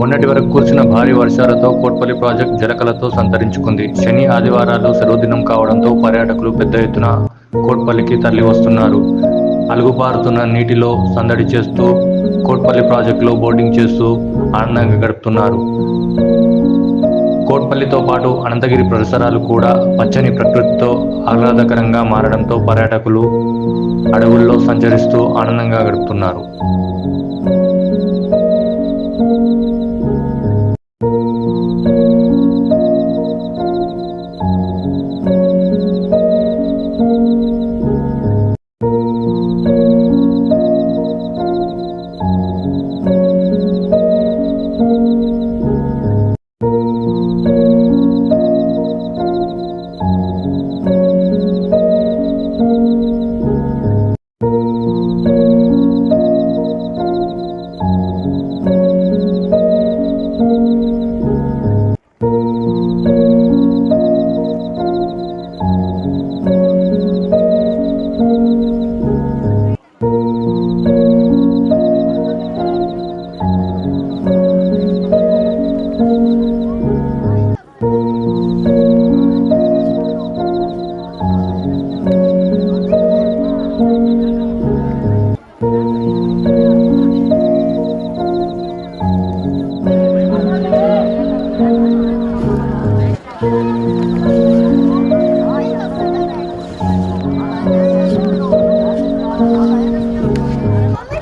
మొన్నటి వరకు కురిసిన భారీ వర్షాలతో కోట్పల్లి ప్రాజెక్ట్ జలకలతో సంతరించుకుంది. శని ఆదివారాలు సెలవు దినం కావడంతో పర్యాటకులు పెద్ద ఎత్తున కోట్పల్లికి తరలి వస్తున్నారు. అలుగుపారుతున్న నీటిలో సందడి చేస్తూ కోట్పల్లి ప్రాజెక్టులో బోటింగ్ చేస్తూ ఆనందంగా గడుపుతున్నారు. కోట్పల్లితో పాటు అనంతగిరి పరిసరాలు కూడా పచ్చని ప్రకృతితో ఆహ్లాదకరంగా మారడంతో పర్యాటకులు అడవుల్లో సంచరిస్తూ ఆనందంగా గడుపుతున్నారు.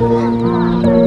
妈